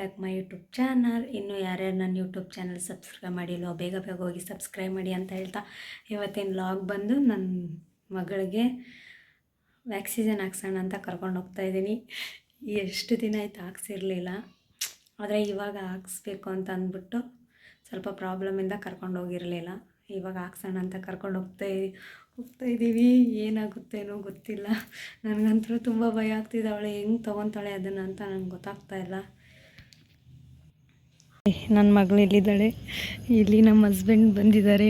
Back my YouTube channel ಇನ್ನು ಯಾರ್ಯಾರು ನನ್ನ ಯೂಟ್ಯೂಬ್ ಚಾನಲ್ ಸಬ್ಸ್ಕ್ರೈಬ್ ಮಾಡಿಲ್ಲೋ ಬೇಗ ಬೇಗ ಹೋಗಿ ಸಬ್ಸ್ಕ್ರೈಬ್ ಮಾಡಿ ಅಂತ ಹೇಳ್ತಾ ಇವತ್ತಿನ ಲಾಗ್ ಬಂದು ನನ್ನ ಮಗಳಿಗೆ ವ್ಯಾಕ್ಸಿಜನ್ ಹಾಕ್ಸೋಣ ಅಂತ ಕರ್ಕೊಂಡು ಹೋಗ್ತಾ ಇದ್ದೀನಿ. ಎಷ್ಟು ದಿನ ಆಯ್ತು ಹಾಕ್ಸಿರ್ಲಿಲ್ಲ. ಆದರೆ ಇವಾಗ ಹಾಕ್ಸ್ಬೇಕು ಅಂತ ಅಂದ್ಬಿಟ್ಟು ಸ್ವಲ್ಪ ಪ್ರಾಬ್ಲಮಿಂದ ಕರ್ಕೊಂಡು ಹೋಗಿರಲಿಲ್ಲ. ಇವಾಗ ಹಾಕ್ಸೋಣ ಅಂತ ಕರ್ಕೊಂಡು ಹೋಗ್ತಾ ಹೋಗ್ತಾ ಇದ್ದೀವಿ ಏನಾಗುತ್ತೇನೋ ಗೊತ್ತಿಲ್ಲ. ನನಗಂತೂ ತುಂಬ ಭಯ ಆಗ್ತಿದ್ದಾವಳೆ ಹೆಂಗೆ ತೊಗೊತಾಳೆ ಅದನ್ನು ಅಂತ ನಂಗೆ ಗೊತ್ತಾಗ್ತಾ ಇಲ್ಲ. ನನ್ನ ಮಗಳು ಎಲ್ಲಿದ್ದಾಳೆ? ಇಲ್ಲಿ ನಮ್ಮ ಹಸ್ಬೆಂಡ್ ಬಂದಿದ್ದಾರೆ.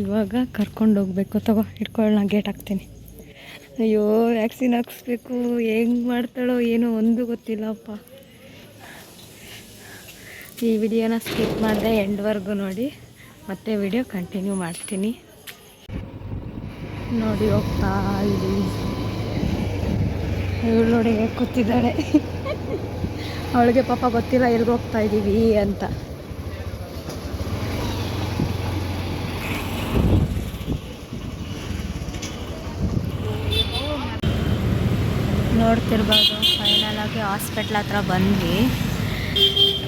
ಇವಾಗ ಕರ್ಕೊಂಡು ಹೋಗ್ಬೇಕು. ತಗೋ ಇಟ್ಕೊಳ್ಳೋಣ ಗೇಟ್ ಹಾಕ್ತೀನಿ. ಅಯ್ಯೋ ವ್ಯಾಕ್ಸಿನ್ ಹಾಕ್ಸ್ಬೇಕು. ಹೆಂಗೆ ಮಾಡ್ತಾಳೋ ಏನೋ ಒಂದು ಗೊತ್ತಿಲ್ಲಪ್ಪ. ಈ ವಿಡಿಯೋನ ಸ್ಕಿಪ್ ಮಾಡಿದೆ ಎಂಡ್ವರೆಗೂ ನೋಡಿ. ಮತ್ತೆ ವಿಡಿಯೋ ಕಂಟಿನ್ಯೂ ಮಾಡ್ತೀನಿ. ನೋಡಿ, ಹೋಗ್ತಾ ಇದ್ದೀವಿ ಇವಳು ನೋಡಿ ಕೂತಿದ್ದಾಳೆ. ಅವಳಿಗೆ ಪಾಪ ಗೊತ್ತಿಲ್ಲ ಎಲ್ಲಿಗೆ ಹೋಗ್ತಾ ಇದ್ದೀವಿ ಅಂತ. ನೋಡ್ತಿರ್ಬೋದು ಫೈನಲ್ ಆಗಿ ಹಾಸ್ಪಿಟ್ಲ್ ಹತ್ರ ಬಂದ್ವಿ.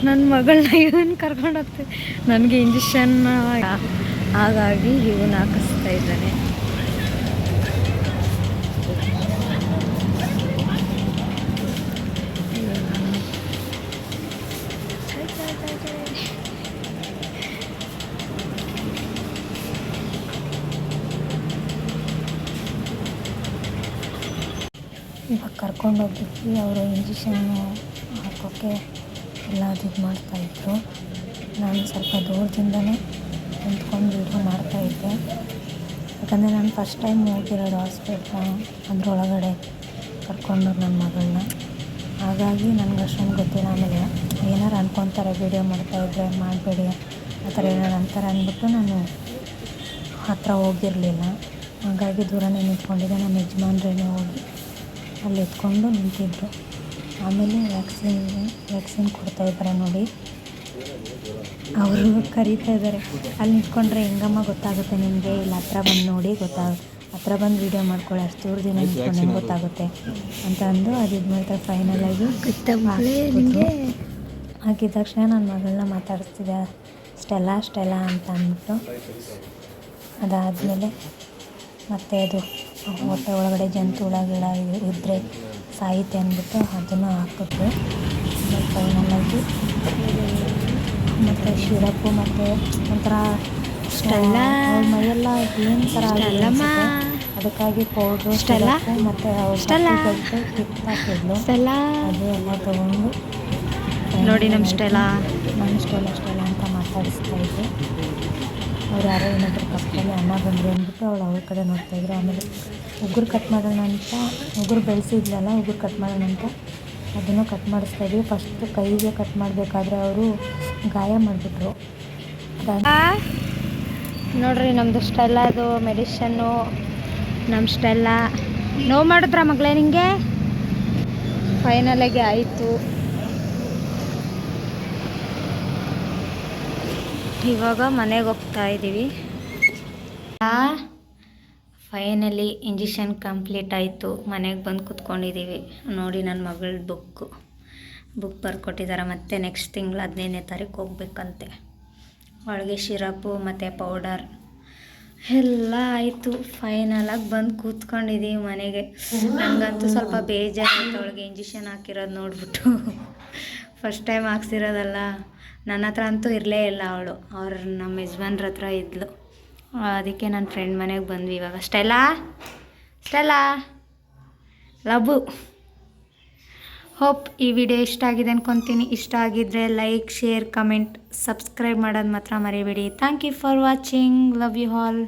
ನನ್ನ ಮಗಳನ್ನ ಇವನ್ ಕರ್ಕೊಂಡು ಹೋಗ್ತೀವಿ ನನಗೆ ಇಂಜೆಕ್ಷನ್ ಹಾಗಾಗಿ ಇವನ್ ಹಾಕಿಸ್ತಾ ಇದ್ದಾನೆ. ಇವಾಗ ಕರ್ಕೊಂಡು ಹೋಗಿದ್ವಿ. ಅವರು ಇಂಜೆಕ್ಷನ್ನು ಹಾಕೋಕ್ಕೆ ಎಲ್ಲ ಅದು ಇದು ಮಾಡ್ತಾಯಿದ್ರು ನಾನು ಸ್ವಲ್ಪ ದೂರದಿಂದನೇ ನಿಂತ್ಕೊಂಡು ವೀಡಿಯೋ ಮಾಡ್ತಾಯಿದ್ದೆ ಯಾಕಂದರೆ ನಾನು ಫಸ್ಟ್ ಟೈಮ್ ಹೋಗಿರೋದು ಹಾಸ್ಪಿಟ್ಲ ಅದರೊಳಗಡೆ ಕರ್ಕೊಂಡು ನನ್ನ ಮಗಳನ್ನ. ಹಾಗಾಗಿ ನನಗೆ ಅಷ್ಟೊಂದು ಗೊತ್ತಿಲ್ಲ. ಆಮೇಲೆ ಏನಾರು ಅನ್ಕೊತಾರೆ ವೀಡಿಯೋ ಮಾಡ್ತಾಯಿದ್ರೆ ಮಾಡಬೇಡಿ, ಆ ಥರ ಏನಾರು ಅಂತಾರೆ ಅಂದ್ಬಿಟ್ಟು ನಾನು ಹತ್ತಿರ ಹೋಗಿರಲಿಲ್ಲ. ಹಾಗಾಗಿ ದೂರನೇ ನಿಂತ್ಕೊಂಡಿದ್ದೆ. ನಮ್ಮ ಯಜಮಾನ್ರೇನೆ ಹೋಗಿ ಅಲ್ಲಿ ಎತ್ಕೊಂಡು ನಿಂತಿದ್ರು. ಆಮೇಲೆ ವ್ಯಾಕ್ಸಿನ್ ವ್ಯಾಕ್ಸಿನ್ ಕೊಡ್ತಾ ಇದ್ದಾರೆ ನೋಡಿ. ಅವರು ಕರೀತಾ ಇದ್ದಾರೆ ಅಲ್ಲಿ ನಿಂತ್ಕೊಂಡ್ರೆ ಹೆಂಗಮ್ಮ ಗೊತ್ತಾಗುತ್ತೆ ನಿಮಗೆ? ಇಲ್ಲಿ ಹತ್ರ ಬಂದು ನೋಡಿ ಗೊತ್ತಾಗ ಹತ್ರ ಬಂದು ವೀಡಿಯೋ ಮಾಡ್ಕೊಳ್ಳಿ ಅಷ್ಟು ದಿನ ನಿಂತ್ಕೊಂಡು ಹೆಂಗೆ ಗೊತ್ತಾಗುತ್ತೆ ಅಂತ ಅಂದು ಅದು ಇದು ಮಾಡ್ತಾರೆ ಫೈನಲಾಗಿ ಹಾಕಿದ ತಕ್ಷಣ ನನ್ನ ಮಗಳನ್ನ ಮಾತಾಡಿಸ್ತಿದ್ದೆ. ಸ್ಟೆಲ್ಲ ಸ್ಟೆಲ್ಲ ಅಂತ ಅಂದ್ಬಿಟ್ಟು. ಅದಾದಮೇಲೆ ಮತ್ತೆ ಅದು ಹೊಟ್ಟೆ ಒಳಗಡೆ ಜಂತು ಹುಳಗಿಳ ಇದ್ದರೆ ಸಾಯುತ್ತೆ ಅಂದ್ಬಿಟ್ಟು ಅದನ್ನು ಹಾಕಿದ್ರು ಫೈನಲಾಗಿ ಮತ್ತು ಶಿರಪ್ಪು ಮತ್ತು ಒಂಥರ ಮೈಯೆಲ್ಲ ಏನು ಥರ ಅದಕ್ಕಾಗಿ ಪೌಡ್ರು ಸ್ಟೆಲ್ಲ. ಮತ್ತು. ಕಿಟ್ ಹಾಕಿದ್ಲು. ಅದು ಎಲ್ಲ ತೊಗೊಂಡು ನೋಡಿ ನಮ್ಮ ಸ್ಟೆಲ್ಲ. ನಮ್ಮ ಸ್ಟೆಲ್ಲ ಸ್ಟೆಲ್ಲ ಅಂತ ಮಾತಾಡಿಸ್ತಾ ಇದ್ದೆ. ಅವ್ರು ಯಾರೋ ಏನಾದರೂ ಪಕ್ಕದಲ್ಲಿ ಅಣ್ಣ ಬಂದರು ಅಂದ್ಬಿಟ್ಟು ಅವಳು ಅವ್ರ ಕಡೆ ನೋಡ್ತಾ ನೋಡ್ತಾಯಿದ್ರು ಆಮೇಲೆ ಉಗುರು ಕಟ್ ಮಾಡೋಣ ಅಂತ ಉಗುರು ಬೆಳೆಸಿದ್ಲಲ್ಲ, ಉಗುರು ಕಟ್ ಮಾಡೋಣ ಅಂತ ಅದನ್ನು ಕಟ್ ಮಾಡಿಸ್ತಾ ಇದ್ವಿ. ಫಸ್ಟ್ ಕೈಗೆ ಕಟ್ ಮಾಡಬೇಕಾದ್ರೆ ಅವರು ಗಾಯ ಮಾಡಿಬಿಟ್ರು. ನೋಡ್ರಿ ನಮ್ಮದು ಸ್ಟೆಲ್ಲದು ಮೆಡಿಷನ್ನು ನಮ್ಮ ಸ್ಟೆಲ್ಲ. ನೋವು ಮಾಡಿದ್ರ ಮಗಳೇ ನಿಮಗೆ ಫೈನಲಾಗಿ ಆಯಿತು. ಇವಾಗ ಮನೆಗೆ ಹೋಗ್ತಾ ಇದ್ದೀವಿ ಫೈನಲಿ ಇಂಜೆಕ್ಷನ್ ಕಂಪ್ಲೀಟ್ ಆಯಿತು. ಮನೆಗೆ ಬಂದು ಕೂತ್ಕೊಂಡಿದ್ದೀವಿ ನೋಡಿ ನನ್ನ ಮಗಳ ಬುಕ್ಕು ಬುಕ್ ಬರ್ಕೊಟ್ಟಿದ್ದಾರೆ ಮತ್ತೆ ನೆಕ್ಸ್ಟ್ ತಿಂಗಳು ಹದಿನೈದನೇ ತಾರೀಕು ಹೋಗ್ಬೇಕಂತೆ. ಒಳಗೆ ಶಿರಪ್ಪು ಮತ್ತು ಪೌಡರ್ ಎಲ್ಲ ಆಯಿತು. ಫೈನಲಾಗಿ ಬಂದು ಕೂತ್ಕೊಂಡಿದ್ದೀವಿ ಮನೆಗೆ. ನನಗಂತೂ ಸ್ವಲ್ಪ ಬೇಜಾರಾಯ್ತು. ಅವಳಿಗೆ ಇಂಜೆಕ್ಷನ್ ಹಾಕಿರೋದು ನೋಡ್ಬಿಟ್ಟು. First time ಹಾಕ್ಸಿರೋದಲ್ಲ. ನನ್ನ ಹತ್ರ ಅಂತೂ ಇರಲೇ ಇಲ್ಲ ಅವಳು. ಅವ್ರು ನಮ್ಮ ಯಜಮಾನ್ರ ಹತ್ರ ಇದ್ಲು. ಅದಕ್ಕೆ ನನ್ನ ಫ್ರೆಂಡ್ ಮನೆಗೆ ಬಂದ್ವಿ ಇವಾಗ. ಸ್ಟೆಲ್ಲಾ? ಸ್ಟೆಲ್ಲಾ? ಲಬು. ಹೋಪ್ ಈ ವಿಡಿಯೋ ಇಷ್ಟ ಆಗಿದೆ ಅನ್ಕೊತೀನಿ. ಇಷ್ಟ ಆಗಿದ್ದರೆ ಲೈಕ್, ಶೇರ್, ಕಮೆಂಟ್, ಸಬ್ಸ್ಕ್ರೈಬ್ ಮಾಡೋದು ಮಾತ್ರ ಮರಿಬೇಡಿ. Thank you for watching love you all